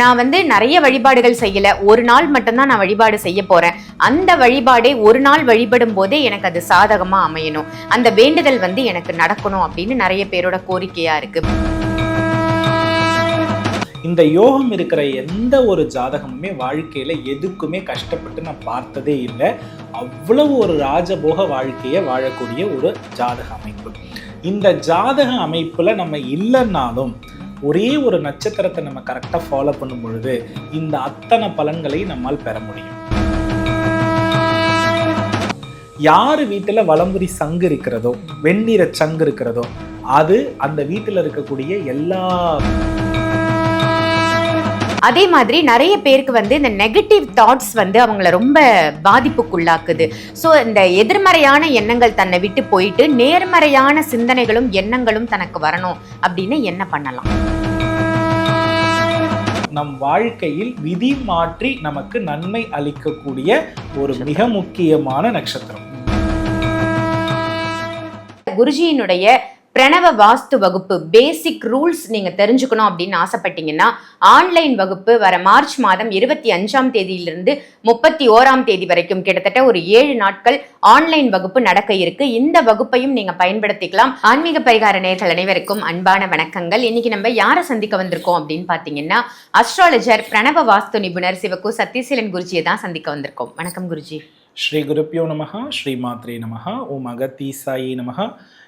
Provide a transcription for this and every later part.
நான் வந்து நிறைய வழிபாடுகள் செய்யல. ஒரு நாள் மட்டும்தான் நான் வழிபாடு செய்ய போறேன். அந்த வழிபாடே ஒரு நாள் வழிபடும் போதே எனக்கு அது சாதகமா அமையணும். அந்த வேண்டுதல் வந்து எனக்கு நடக்கணும் அப்படின்னு நிறைய பேரோட கோரிக்கையா இருக்கு. இந்த யோகம் இருக்கிற எந்த ஒரு ஜாதகமுமே வாழ்க்கையில எதுக்குமே கஷ்டப்பட்டு நான் பார்த்ததே இல்லை. அவ்வளவு ஒரு ராஜபோக வாழ்க்கையை வாழக்கூடிய ஒரு ஜாதக அமைப்பு. இந்த ஜாதக அமைப்புல நம்ம இல்லைன்னாலும் ஒரே ஒரு நட்சத்திரத்தை நம்ம கரெக்டாக ஃபாலோ பண்ணும் பொழுது இந்த அத்தனை பலன்களை நம்மால் பெற முடியும். யார் வீட்டில் வலம்புரி சங்கு இருக்கிறதோ வெண்ணிற சங்கு இருக்கிறதோ அது அந்த வீட்டில் இருக்கக்கூடிய எல்லா அதே மாதிரி நிறைய பேருக்கு வந்து இந்த நெகட்டிவ் தாட்ஸ் வந்து அவங்கள ரொம்ப பாதிப்புக்குள்ளாக்குது. ஸோ இந்த எதிர்மறையான எண்ணங்கள் தன்னை விட்டு போயிட்டு நேர்மறையான சிந்தனைகளும் எண்ணங்களும் தனக்கு வரணும் அப்படின்னு என்ன பண்ணலாம்? நம் வாழ்க்கையில் விதி மாற்றி நமக்கு நன்மை அளிக்கக்கூடிய ஒரு மிக முக்கியமான நட்சத்திரம். குருஜியினுடைய பிரணவ வாஸ்து வகுப்பு பேசிக் ரூல்ஸ் நீங்க தெரிஞ்சுக்கணும் அப்படின்னு ஆசைப்பட்டீங்கன்னா ஆன்லைன் வகுப்பு வர மார்ச் மாதம் இருபத்தி அஞ்சாம் தேதியிலிருந்து முப்பத்தி ஓராம் தேதி வரைக்கும் கிட்டத்தட்ட ஒரு ஏழு நாட்கள் ஆன்லைன் வகுப்பு நடக்க இருக்கு. இந்த வகுப்பையும் நீங்க பயன்படுத்திக்கலாம். ஆன்மீக பரிகார நேர்கள் அனைவருக்கும் அன்பான வணக்கங்கள். இன்னைக்கு நம்ம யாரை சந்திக்க வந்திருக்கோம் அப்படின்னு பாத்தீங்கன்னா அஸ்ட்ராலஜர் பிரணவ வாஸ்து நிபுணர் சிவகு சத்யசீலன் குருஜியை தான் சந்திக்க வந்திருக்கோம். வணக்கம் குருஜி. ஸ்ரீ குருப்பியோ நமகா ஸ்ரீ மாத்ரே நமகா ஓம் அகத்தீசாயி நமகா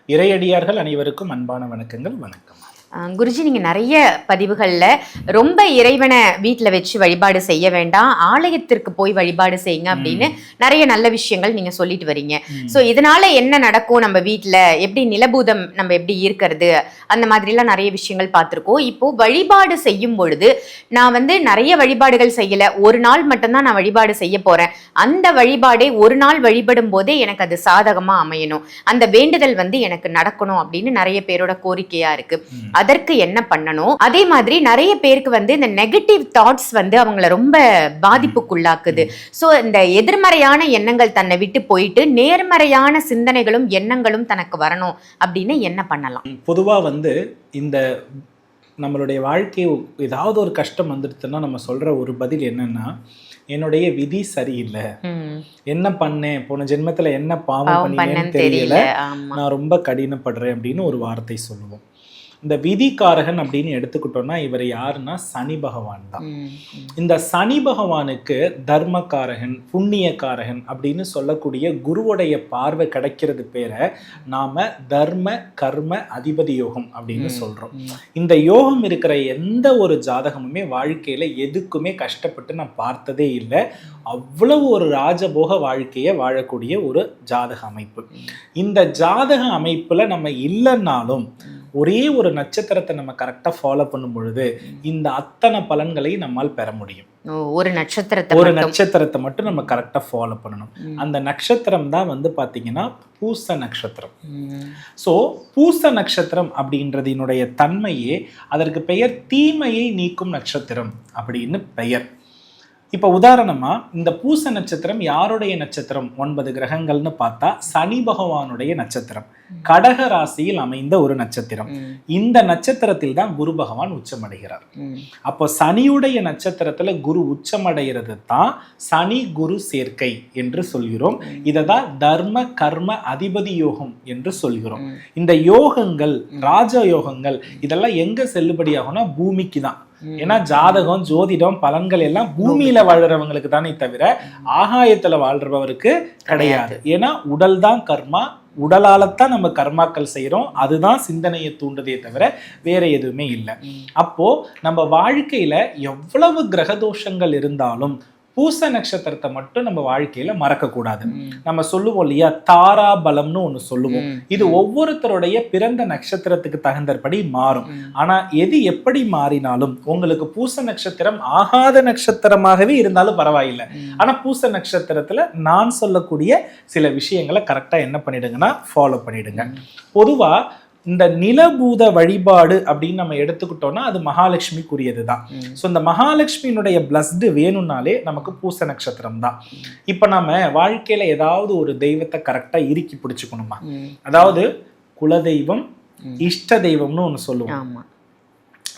இறையடியார்கள் அனைவருக்கும் அன்பான வணக்கங்கள் வணக்கம். குருஜி நீங்க நிறைய பதிவுகள்ல ரொம்ப இறைவனை வீட்ல வச்சு வழிபாடு செய்ய வேண்டாம் ஆலயத்திற்கு போய் வழிபாடு செய்யுங்க அப்படின்னு நிறைய நல்ல விஷயங்கள் நீங்க சொல்லிட்டு வரீங்க. சோ இதனால என்ன நடக்கும்? நம்ம வீட்ல எப்படி நிலபூதம் நம்ம எப்படி இருக்கிறது அந்த மாதிரிலாம் நிறைய விஷயங்கள் பார்த்திருக்கோம். இப்போ வழிபாடு செய்யும் பொழுது நான் வந்து நிறைய வழிபாடுகள் செய்யல. ஒரு நாள் மட்டும்தான் நான் வழிபாடு செய்ய போறேன். அந்த வழிபாடை ஒரு நாள் வழிபடும் போதே எனக்கு அது சாதகமா அமையணும். அந்த வேண்டுதல் வந்து எனக்கு நடக்கணும் அப்படின்னு நிறைய பேரோட கோரிக்கையா இருக்கு. ம். அதற்கு என்ன பண்ணணும்? அதே மாதிரி நிறைய பேருக்கு வந்து இந்த நெகட்டிவ் தாட்ஸ் வந்து அவங்கள ரொம்ப பாதிப்புக்குள்ளாக்குது. ஸோ இந்த எதிர்மறையான எண்ணங்கள் தன்னை விட்டு போயிட்டு நேர்மறையான சிந்தனைகளும் எண்ணங்களும் தனக்கு வரணும் அப்படின்னு என்ன பண்ணலாம்? பொதுவா வந்து இந்த நம்மளுடைய வாழ்க்கை ஏதாவது ஒரு கஷ்டம் வந்துடுதுன்னா நம்ம சொல்ற ஒரு பதில் என்னன்னா என்னுடைய விதி சரியில்லை. என்ன பண்ணேன்? போன ஜென்மத்துல என்ன பாவம் பண்ணேன்னு தெரியல. நான் ரொம்ப கடினப்படுறேன் அப்படின்னு ஒரு வார்த்தை சொல்லுவோம். இந்த விதிக்காரகன் அப்படின்னு எடுத்துக்கிட்டோம்னா இவர் யாருன்னா சனி பகவான் தான். இந்த சனி பகவானுக்கு தர்மக்காரகன் புண்ணியக்காரகன் அப்படின்னு சொல்லக்கூடிய குருவுடைய பார்வை கிடைக்கிறது பேரை நாம தர்ம கர்ம அதிபதி யோகம் அப்படின்னு சொல்றோம். இந்த யோகம் இருக்கிற எந்த ஒரு ஜாதகமுமே வாழ்க்கையில எதுக்குமே கஷ்டப்பட்டு நான் பார்த்ததே இல்லை. அவ்வளவு ஒரு ராஜபோக வாழ்க்கையை வாழக்கூடிய ஒரு ஜாதக அமைப்பு. இந்த ஜாதக அமைப்புல நம்ம இல்லைன்னாலும் ஒரே ஒரு நட்சத்திரத்தை நம்ம கரெக்டாக ஃபாலோ பண்ணும் பொழுது இந்த அத்தனை பலன்களை நம்மால் பெற முடியும். ஒரு நட்சத்திரத்தை ஒரு நட்சத்திரத்தை மட்டும் நம்ம கரெக்டாக ஃபாலோ பண்ணணும். அந்த நட்சத்திரம் தான் வந்து பார்த்தீங்கன்னா பூச நட்சத்திரம். ஸோ பூச நட்சத்திரம் அப்படின்றதினுடைய தன்மையே அதற்கு பெயர் தீமையை நீக்கும் நட்சத்திரம் அப்படின்னு பெயர். இப்போ உதாரணமா இந்த பூச நட்சத்திரம் யாருடைய நட்சத்திரம்? ஒன்பது கிரகங்கள்னு பார்த்தா சனி பகவானுடைய நட்சத்திரம். கடக ராசியில் அமைந்த ஒரு நட்சத்திரம். இந்த நட்சத்திரத்தில் தான் குரு பகவான் உச்சமடைகிறார். அப்போ சனியுடைய நட்சத்திரத்துல குரு உச்சமடைகிறது தான் சனி குரு சேர்க்கை என்று சொல்கிறோம். இதை தான் தர்ம கர்ம அதிபதி யோகம் என்று சொல்கிறோம். இந்த யோகங்கள் ராஜ யோகங்கள் இதெல்லாம் எங்க செல்லுபடியாகும்னா பூமிக்கு தான். ஏன்னா ஜாதகம் ஜோதிடம் பலன்கள் எல்லாம் பூமியில வாழ்றவங்களுக்கு தானே தவிர ஆகாயத்துல வாழ்றவருக்கு கிடையாது. ஏன்னா உடல் தான் கர்மா உடலாலத்தான் நம்ம கர்மாக்கள் செய்றோம். அதுதான் சிந்தனையை தூண்டுதே தவிர வேற எதுவுமே இல்லை. அப்போ நம்ம வாழ்க்கையில எவ்வளவு கிரகதோஷங்கள் இருந்தாலும் பூச நட்சத்திரத்தை மட்டும் நம்ம வாழ்க்கையில மறக்க கூடாது ம். நம்ம சொல்லுவோம் இல்லையா தாரா பலம்னு ஒண்ணு சொல்லுவோம். இது ஒவ்வொருத்தருடைய பிறந்த நட்சத்திரத்துக்கு தகுந்தபடி மாறும். ஆனா எது எப்படி மாறினாலும் உங்களுக்கு பூச நட்சத்திரம் ஆகாத நட்சத்திரமாகவே இருந்தாலும் பரவாயில்லை. ஆனா பூச நட்சத்திரத்துல நான் சொல்லக்கூடிய சில விஷயங்களை கரெக்டா என்ன பண்ணிடுங்கன்னா ஃபாலோ பண்ணிடுங்க பொதுவா இந்த நிலபூத வழிபாடு அப்படின்னு நம்ம எடுத்துக்கிட்டோம்னா அது மகாலட்சுமிக்குரியது தான். ஸோ இந்த மகாலட்சுமியினுடைய பிளஸ்டு வேணும்னாலே நமக்கு பூச நட்சத்திரம் தான் இப்போ நம்ம வாழ்க்கையில ஏதாவது ஒரு தெய்வத்தை கரெக்டா இறுக்கி பிடிச்சுக்கணுமா. அதாவது குலதெய்வம். இஷ்ட தெய்வம்னு ஒன்று சொல்லுவோம்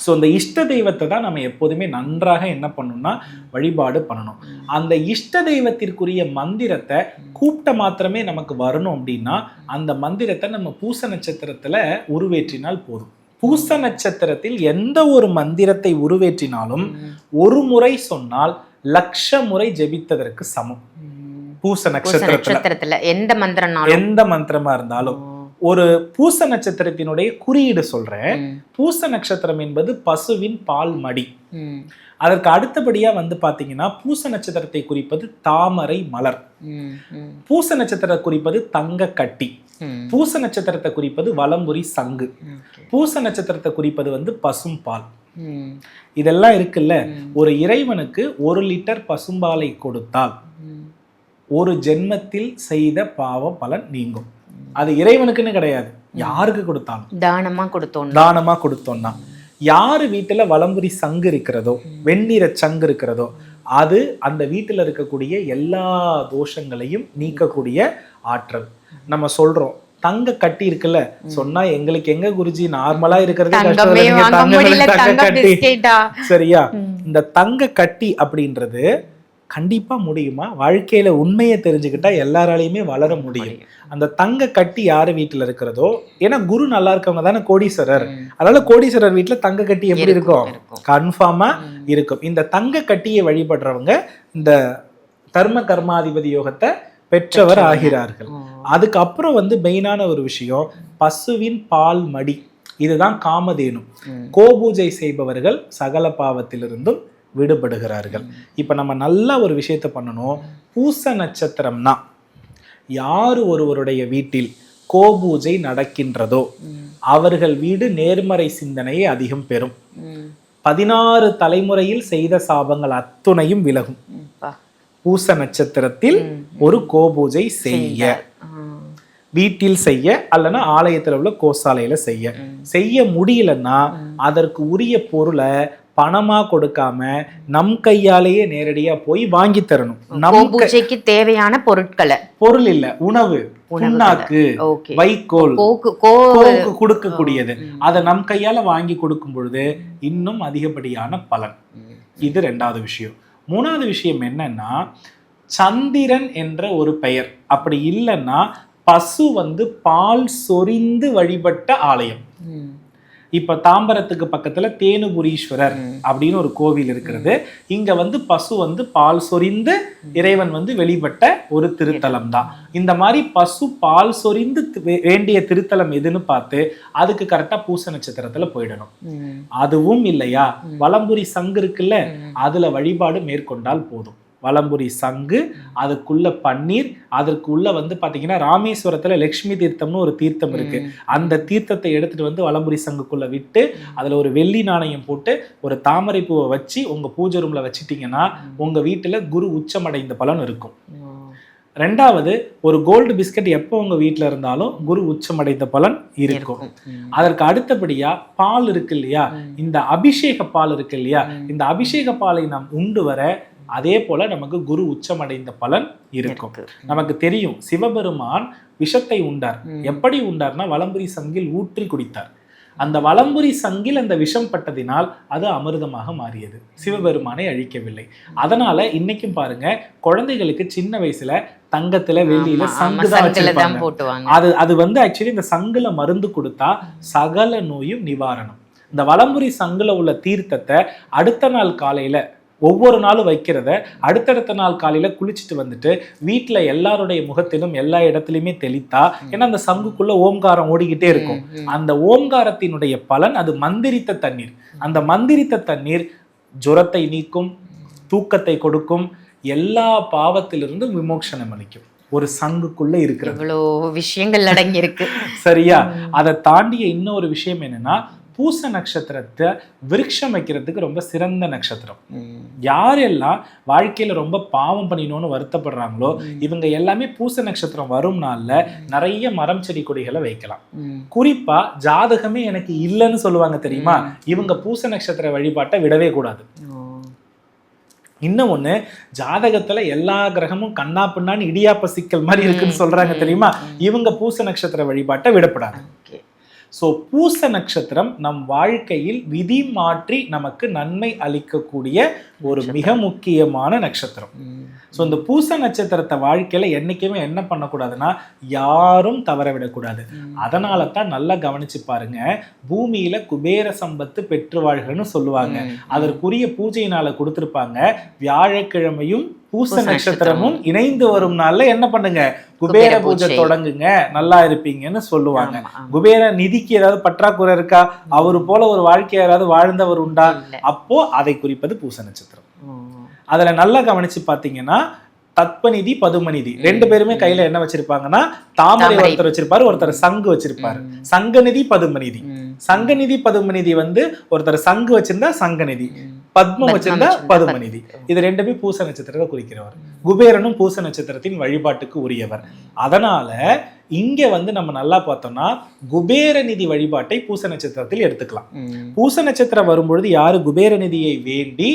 ஸோ இந்த இஷ்ட தெய்வத்தை தான் நம்ம எப்போதுமே நன்றாக என்ன பண்ணணும்னா வழிபாடு பண்ணணும். அந்த இஷ்ட தெய்வத்திற்குரிய மந்திரத்தை கூப்பிட்ட மாத்திரமே நமக்கு வரணும் அப்படின்னா அந்த மந்திரத்தை நம்ம பூச நட்சத்திரத்துல உருவேற்றினால் போதும். பூச நட்சத்திரத்தில் எந்த ஒரு மந்திரத்தை உருவேற்றினாலும் ஒரு முறை சொன்னால் லட்ச முறை ஜெபித்ததற்கு சமம். பூச நட்சத்திரத்துல எந்த மந்திரம்னாலும். எந்த மந்திரமா இருந்தாலும். ஒரு பூச நட்சத்திரத்தினுடைய குறியீடு சொல்றேன். பூச நட்சத்திரம் என்பது பசுவின் பால் மடி. அதற்கு அடுத்தபடியா வந்து பாத்தீங்கன்னா பூச நட்சத்திரத்தை குறிப்பது தாமரை மலர். பூச நட்சத்திர குறிப்பது தங்க கட்டி. பூச நட்சத்திரத்தை குறிப்பது வலம்புரி சங்கு. பூச நட்சத்திரத்தை குறிப்பது வந்து பசும் பால். இதெல்லாம் இருக்குல்ல? ஒரு இறைவனுக்கு ஒரு லிட்டர் பசும்பாலை கொடுத்தால். ஒரு ஜென்மத்தில் செய்த பாவ பலன் நீங்கும். அது இறைவனுக்குன்னு கிடையாது. யாருக்கு கொடுத்தாலும்? தானமா கொடுத்தோம் தானமா கொடுத்தோம்னா யாரு வீட்டுல வலம்புரி சங்கு இருக்கிறதோ வெண்ணிற சங்கு இருக்கிறதோ அது அந்த வீட்டுல இருக்கக்கூடிய எல்லா தோஷங்களையும் நீக்கக்கூடிய ஆற்றல். நம்ம சொல்றோம் தங்க கட்டி இருக்குல்ல சொன்னா எங்களுக்கு எங்க குருஜி? நார்மலா இருக்கிறதே சரியா? இந்த தங்க கட்டி அப்படின்றது கண்டிப்பா முடியுமா? வாழ்க்கையில உண்மையை தெரிஞ்சுக்கிட்டா எல்லாராலையுமே வளர முடியும். அந்த தங்க கட்டி யாரு வீட்டுல இருக்கிறதோ ஏன்னா குரு நல்லா இருக்கவங்க தானே கோடீஸ்வரர். அதனால கோடீஸ்வரர் வீட்டுல தங்க கட்டி எப்படி இருக்கும் இருக்கும். கன்ஃபார்மா இருக்கும். இந்த தங்க கட்டியை வழிபடுறவங்க இந்த கர்ம கர்மாதிபதி யோகத்தை பெற்றவர் ஆகிறார்கள். அதுக்கப்புறம் வந்து மெயினான ஒரு விஷயம் பசுவின் பால் மடி. இதுதான் காமதேனு. கோபூஜை செய்பவர்கள் சகல பாவத்திலிருந்தும் விடுபடுகிறார்கள். இப்ப நம்ம நல்ல ஒரு விஷயத்த பண்ணணும். பூச நட்சத்திரம்னா யார் ஒருவருடைய வீட்டில் கோபூஜை நடக்கின்றதோ அவர்கள் வீடு நேர்மறை சிந்தனையை அதிகம் பெறும். பதினாறு தலைமுறையில் செய்த சாபங்கள் அத்துணையும் விலகும். பூச நட்சத்திரத்தில். ஒரு கோபூஜை செய்ய. வீட்டில் செய்ய அல்லனா ஆலயத்துல உள்ள கோசாலையில செய்ய. செய்ய முடியலன்னா அதற்கு உரிய பொருளை பணமா கொடுக்காம நம் கையாலேயே நேரடியா போய் வாங்கி தரணும். நம் கை- பூஜைக்கு தேவையான பொருட்களை. பொருள் இல்ல உணவு புண்ணாக்கு வைக்கோல் கோக்கு கொடுக்கக்கூடியது. அதை நம் கையால வாங்கி கொடுக்கும் பொழுது இன்னும் அதிகப்படியான பலன். இது ரெண்டாவது விஷயம். மூணாவது விஷயம் என்னன்னா சந்திரன் என்ற ஒரு பெயர். அப்படி இல்லைன்னா பசு வந்து பால் சொரிந்து வழிபட்ட ஆலயம். இப்ப தாம்பரத்துக்கு பக்கத்துல தேனுபுரீஸ்வரர் அப்படின்னு ஒரு கோவில் இருக்கிறது. இங்க வந்து பசு வந்து பால் சொரிந்து இறைவன் வந்து வெளிப்பட்ட ஒரு திருத்தலம் தான். இந்த மாதிரி பசு பால் சொரிந்து வேண்டிய திருத்தலம் எதுன்னு பார்த்து அதுக்கு கரெக்டா பூச நட்சத்திரத்துல போயிடணும். அதுவும் இல்லையா? வலம்புரி சங்கு இருக்குல்ல? அதுல வழிபாடு மேற்கொண்டால் போதும். வலம்புரி சங்கு அதுக்குள்ள பன்னீர் அதற்குள்ள வந்து பாத்தீங்கன்னா ராமேஸ்வரத்துல லக்ஷ்மி தீர்த்தம்னு ஒரு தீர்த்தம் இருக்கு. அந்த தீர்த்தத்தை எடுத்துட்டு வந்து வலம்புரி சங்குக்குள்ள விட்டு அதுல ஒரு வெள்ளி நாணயம் போட்டு ஒரு தாமரை பூவை வச்சு உங்க பூஜை ரூம்ல வச்சிட்டீங்கன்னா உங்க வீட்டுல குரு உச்சமடைந்த பலன் இருக்கும். ரெண்டாவது ஒரு கோல்டு பிஸ்கட் எப்போ உங்க வீட்ல இருந்தாலும் குரு உச்சமடைந்த பலன் இருக்கும். அதற்கு அடுத்தபடியா பால் இருக்கு இல்லையா? இந்த அபிஷேக பால் இருக்கு இல்லையா? இந்த அபிஷேக பாலை நாம் உண்டு வர அதே போல நமக்கு குரு உச்சமடைந்த பலன் இருக்கும். இருக்கு. நமக்கு தெரியும் சிவபெருமான் விஷத்தை உண்டார். எப்படி உண்டார்னா வலம்புரி சங்கில் ஊற்றி குடித்தார். அந்த வலம்புரி சங்கில் அந்த விஷம் பட்டதினால் அது அமிர்தமாக மாறியது. சிவபெருமானை அழிக்கவில்லை. அதனால இன்னைக்கும் பாருங்க குழந்தைகளுக்கு சின்ன வயசுல தங்கத்துல வெள்ளியில சங்கு தான் போட்டுவாங்க. அது அது வந்து ஆக்சுவலி இந்த சங்குல மருந்து கொடுத்தா சகல நோயும் நிவாரணம். இந்த வலம்புரி சங்குல உள்ள தீர்த்தத்தை அடுத்த நாள் காலையில ஒவ்வொரு நாளும் வைக்கிறத அடுத்தடுத்த நாள் காலையில குளிச்சுட்டு வந்துட்டு வீட்ல எல்லாருடைய முகத்திலும் எல்லா இடத்துலயுமே தெளித்தா ஏன்னா அந்த சங்குக்குள்ள ஓம்காரம் ஓடிக்கிட்டே இருக்கும். அந்த ஓம்காரத்தினுடைய பலன் அது மந்திரித்த தண்ணீர். அந்த மந்திரித்த தண்ணீர் ஜுரத்தை நீக்கும் தூக்கத்தை கொடுக்கும் எல்லா பாவத்திலிருந்தும் விமோசனம் அளிக்கும். ஒரு சங்குக்குள்ள இருக்கிறது. இவ்வளோ விஷயங்கள் அடங்கி இருக்கு சரியா அதை தாண்டிய இன்னொரு விஷயம் என்னன்னா பூச நட்சத்திரத்தை விருட்சம் வைக்கிறதுக்கு ரொம்ப சிறந்த நட்சத்திரம். யாரெல்லாம் வாழ்க்கையில ரொம்ப பாவம் பண்ணினோன்னு வருத்தப்படுறாங்களோ இவங்க எல்லாமே பூச நட்சத்திரம் வரும் நாள்ல நிறைய மரம் செடி கொடிகளை வைக்கலாம். குறிப்பா ஜாதகமே எனக்கு இல்லைன்னு சொல்லுவாங்க தெரியுமா? இவங்க பூச நட்சத்திர வழிபாட்டை விடவே கூடாது. இன்னும் ஒண்ணு ஜாதகத்துல எல்லா கிரகமும் கண்ணா பின்னான்னு இடியாப்ப சிக்கல் மாதிரி இருக்குன்னு சொல்றாங்க தெரியுமா? இவங்க பூச நட்சத்திர வழிபாட்டை விடப்படாது. ஓகே. ஸோ பூச நட்சத்திரம் நம் வாழ்க்கையில் விதி மாற்றி நமக்கு நன்மை அளிக்கக்கூடிய ஒரு மிக முக்கியமான நட்சத்திரம். ஸோ இந்த பூச நட்சத்திரத்தை வாழ்க்கையில என்னைக்குமே என்ன பண்ணக்கூடாதுன்னா யாரும் தவற விடக்கூடாது. அதனால தான் நல்லா கவனிச்சு பாருங்க. பூமியில குபேர சம்பத்து பெற்று வாழ்கன்னு சொல்லுவாங்க. அதற்குரிய பூஜை நாளை கொடுத்திருப்பாங்க. வியாழக்கிழமையும் பூச நட்சத்திரமும் இணைந்து வரும் நாள்ல என்ன பண்ணுங்க? குபேர பூஜை. தொடங்குங்க நல்லா இருப்பீங்கன்னு சொல்லுவாங்க. குபேர நிதிக்கு ஏதாவது பற்றாக்குறை இருக்கா அவரு போல ஒரு வாழ்க்கை யாராவது வாழ்ந்தவர் உண்டா. அப்போ அதை குறிப்பது பூச நட்சத்திரம். அதுல நல்லா கவனிச்சு பாத்தீங்கன்னா தத்பநிதி பதுமநிதி ரெண்டு பேருமே கையில என்ன வச்சிருப்பாங்கன்னா தாமரை. ஒருத்தர் வச்சிருப்பாரு ஒருத்தர் சங்கு வச்சிருப்பாரு. சங்கநிதி பதுமநிதி. சங்கநிதி பதுமநிதி வந்து ஒருத்தர் சங்கு வச்சிருந்தா சங்கநிதி. பத்மம் வச்சிருந்தா பதுமநிதி. இது ரெண்டுமே பூச நட்சத்திரத்தை குறிக்கிறவர். குபேரனும் பூச நட்சத்திரத்தின் வழிபாட்டுக்கு உரியவர். அதனால இங்க வந்து நம்ம நல்லா பார்த்தோம்னா குபேர நிதி வழிபாட்டை பூச நட்சத்திரத்தில் எடுத்துக்கலாம். பூச நட்சத்திரம் வரும்பொழுது யாரு குபேர நிதியை வேண்டி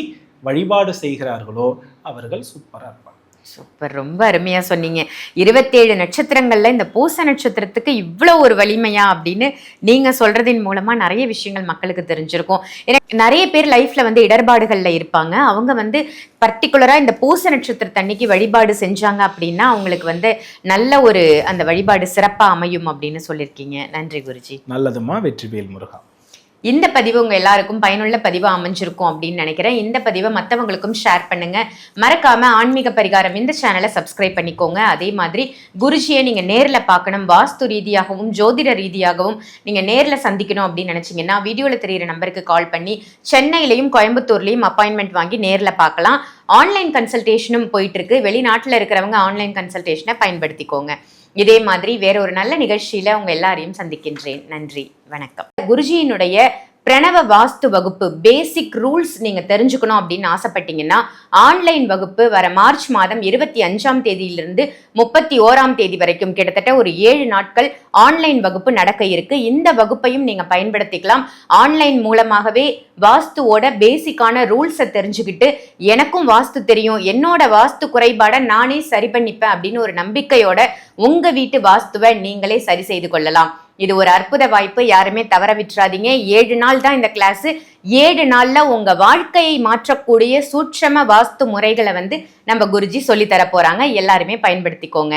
வழிபாடு செய்கிறார்களோ அவர்கள் சூப்பரா இருப்பாங்க. சூப்பர் ரொம்ப அருமையா சொன்னீங்க. இருபத்தேழு நட்சத்திரங்கள்ல இந்த பூச நட்சத்திரத்துக்கு இவ்வளவு ஒரு வலிமையா அப்படின்னு நீங்க சொல்றதின் மூலமா நிறைய விஷயங்கள் மக்களுக்கு தெரிஞ்சிருக்கும். நிறைய பேர் லைஃப்ல வந்து இடர்பாடுகள்ல இருப்பாங்க. அவங்க வந்து பர்டிகுலரா இந்த பூச நட்சத்திரத்தன்னைக்கு வழிபாடு செஞ்சாங்க அப்படின்னா அவங்களுக்கு வந்து நல்ல ஒரு அந்த வழிபாடு சிறப்பா அமையும் அப்படின்னு சொல்லியிருக்கீங்க. நன்றி குருஜி. நல்லதுமா வெற்றிவேல் முருகா. இந்த பதிவு உங்க எல்லாருக்கும் பயனுள்ள பதிவு அமைஞ்சிருக்கும் அப்படின்னு நினைக்கிறேன். இந்த பதிவை மற்றவங்களுக்கும் ஷேர் பண்ணுங்க. மறக்காம ஆன்மீக பரிகாரம் இந்த சேனலை சப்ஸ்கிரைப் பண்ணிக்கோங்க. அதே மாதிரி குருஜியை நீங்க நேரில் பார்க்கணும். வாஸ்து ரீதியாகவும் ஜோதிட ரீதியாகவும் நீங்க நேரில் சந்திக்கணும் அப்படின்னு நினைச்சீங்கன்னா வீடியோல தெரியிற நம்பருக்கு கால் பண்ணி சென்னையிலையும் கோயம்புத்தூர்லயும் அப்பாயின்மெண்ட் வாங்கி நேரில் பார்க்கலாம். ஆன்லைன் கன்சல்டேஷனும் போயிட்டு இருக்கு இருக்கிறவங்க ஆன்லைன் கன்சல்டேஷனை பயன்படுத்திக்கோங்க. இதே மாதிரி வேற ஒரு நல்ல நிகழ்ச்சியில உங்க எல்லாரையும் சந்திக்கின்றேன். நன்றி. வணக்கம். குருஜியினுடைய பிரணவ வாஸ்து வகுப்பு பேசிக் ரூல்ஸ் நீங்க தெரிஞ்சுக்கணும் அப்படின்னு ஆசைப்பட்டீங்கன்னா ஆன்லைன் வகுப்பு வர மார்ச் மாதம் இருபத்தி அஞ்சாம் தேதியிலிருந்து முப்பத்தி ஓராம் தேதி வரைக்கும் கிட்டத்தட்ட ஒரு ஏழு நாட்கள் ஆன்லைன் வகுப்பு நடக்க இருக்கு. இந்த வகுப்பையும் நீங்க பயன்படுத்திக்கலாம். ஆன்லைன் மூலமாகவே வாஸ்துவோட பேசிக்கான ரூல்ஸை தெரிஞ்சுக்கிட்டு எனக்கும் வாஸ்து தெரியும் என்னோட வாஸ்து குறைபாடை நானே சரி பண்ணிப்பேன் அப்படின்னு ஒரு நம்பிக்கையோட உங்க வீட்டு வாஸ்துவை நீங்களே சரி செய்து கொள்ளலாம். இது ஒரு அற்புத வாய்ப்பு யாருமே தவற விட்டுறாதீங்க. ஏழு நாள் தான் இந்த கிளாஸ் ஏழு நாள்ல உங்க வாழ்க்கையை மாற்றக்கூடிய சூட்சம வாஸ்து முறைகளை வந்து நம்ம குருஜி சொல்லி தர போறாங்க. எல்லாருமே பயன்படுத்திக்கோங்க.